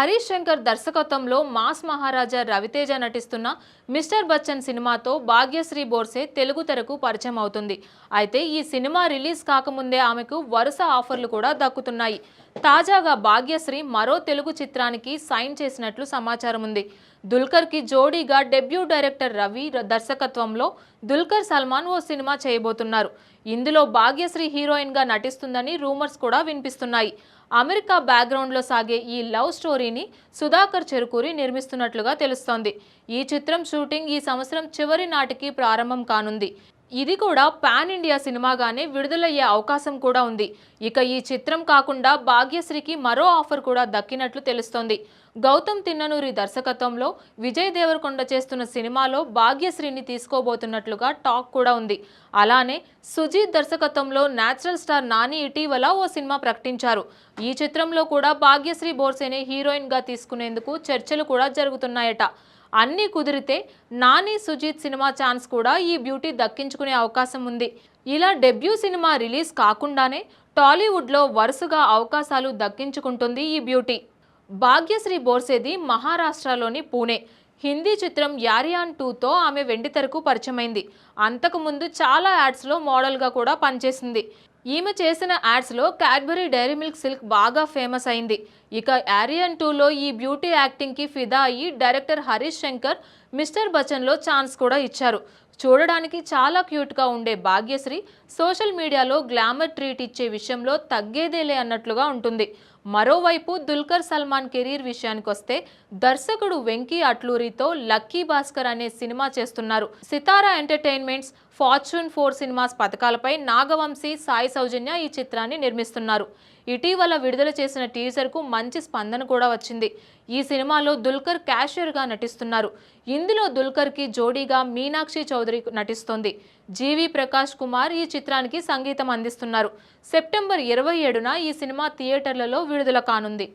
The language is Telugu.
హరీష్ శంకర్ దర్శకత్వంలో మాస్ మహారాజా రవితేజ నటిస్తున్న మిస్టర్ బచ్చన్ సినిమాతో భాగ్యశ్రీ బోర్సే తెలుగు తెరకు పరిచయం అవుతుంది. అయితే ఈ సినిమా రిలీజ్ కాకముందే ఆమెకు వరుస ఆఫర్లు కూడా దక్కుతున్నాయి. తాజాగా భాగ్యశ్రీ మరో తెలుగు చిత్రానికి సైన్ చేసినట్లు సమాచారం ఉంది. దుల్కర్కి జోడీగా డెబ్యూ డైరెక్టర్ రవి దర్శకత్వంలో దుల్కర్ సల్మాన్ ఓ సినిమా చేయబోతున్నారు. ఇందులో భాగ్యశ్రీ హీరోయిన్గా నటిస్తుందని రూమర్స్ కూడా వినిపిస్తున్నాయి. అమెరికా బ్యాక్గ్రౌండ్లో సాగే ఈ లవ్ స్టోరీని సుధాకర్ చెరుకూరి నిర్మిస్తున్నట్లుగా తెలుస్తోంది. ఈ చిత్రం షూటింగ్ ఈ సంవత్సరం చివరి నాటికి ప్రారంభం కానుంది. ఇది కూడా పాన్ ఇండియా సినిమాగానే విడుదలయ్యే అవకాశం కూడా ఉంది. ఇక ఈ చిత్రం కాకుండా భాగ్యశ్రీకి మరో ఆఫర్ కూడా దక్కినట్లు తెలుస్తోంది. గౌతమ్ తిన్ననూరి దర్శకత్వంలో విజయ్ దేవరకొండ చేస్తున్న సినిమాలో భాగ్యశ్రీని తీసుకోబోతున్నట్లుగా టాక్ కూడా ఉంది. అలానే సుజీత్ దర్శకత్వంలో నేచురల్ స్టార్ నాని ఇటీవల ఓ సినిమా ప్రకటించారు. ఈ చిత్రంలో కూడా భాగ్యశ్రీ బోర్సేనే హీరోయిన్గా తీసుకునేందుకు చర్చలు కూడా జరుగుతున్నాయట. అన్నీ కుదిరితే నాని సుజీత్ సినిమా ఛాన్స్ కూడా ఈ బ్యూటీ దక్కించుకునే అవకాశం ఉంది. ఇలా డెబ్యూ సినిమా రిలీజ్ కాకుండానే టాలీవుడ్లో వరుసగా అవకాశాలు దక్కించుకుంటుంది ఈ బ్యూటీ. భాగ్యశ్రీ బోర్సేది మహారాష్ట్రలోని పూణే. హిందీ చిత్రం యారియాన్ టూతో ఆమె వెండితెరకు పరిచయమైంది. అంతకుముందు చాలా యాడ్స్లో మోడల్గా కూడా పనిచేసింది. ఈమె చేసిన యాడ్స్లో క్యాడ్బరీ డైరీ మిల్క్ సిల్క్ బాగా ఫేమస్ అయింది. ఇక యారియన్ టూలో ఈ బ్యూటీ యాక్టింగ్కి ఫిదా అయ్యి డైరెక్టర్ హరీష్ శంకర్ మిస్టర్ బచ్చన్లో ఛాన్స్ కూడా ఇచ్చారు. చూడడానికి చాలా క్యూట్గా ఉండే భాగ్యశ్రీ సోషల్ మీడియాలో గ్లామర్ ట్రీట్ ఇచ్చే విషయంలో తగ్గేదేలే అన్నట్లుగా ఉంటుంది. మరోవైపు దుల్కర్ సల్మాన్ కెరీర్ విషయానికొస్తే దర్శకుడు వెంకీ అట్లూరితో లక్కీ భాస్కర్ అనే సినిమా చేస్తున్నారు. Sithara entertainments fortune four cinemas పథకాలపై నాగవంశీ సాయి సౌజన్య ఈ చిత్రాన్ని నిర్మిస్తున్నారు. ఇటీవల విడుదల చేసిన టీజర్కు మంచి స్పందన కూడా వచ్చింది. ఈ సినిమాలో దుల్కర్ క్యాషియర్గా నటిస్తున్నారు. ఇందులో దుల్కర్కి జోడీగా మీనాక్షి చౌదరి నటిస్తోంది. జీవి ప్రకాష్ కుమార్ ఈ చిత్రానికి సంగీతం అందిస్తున్నారు. సెప్టెంబర్ ఇరవై ఏడున ఈ సినిమా థియేటర్లలో విడుదల కానుంది.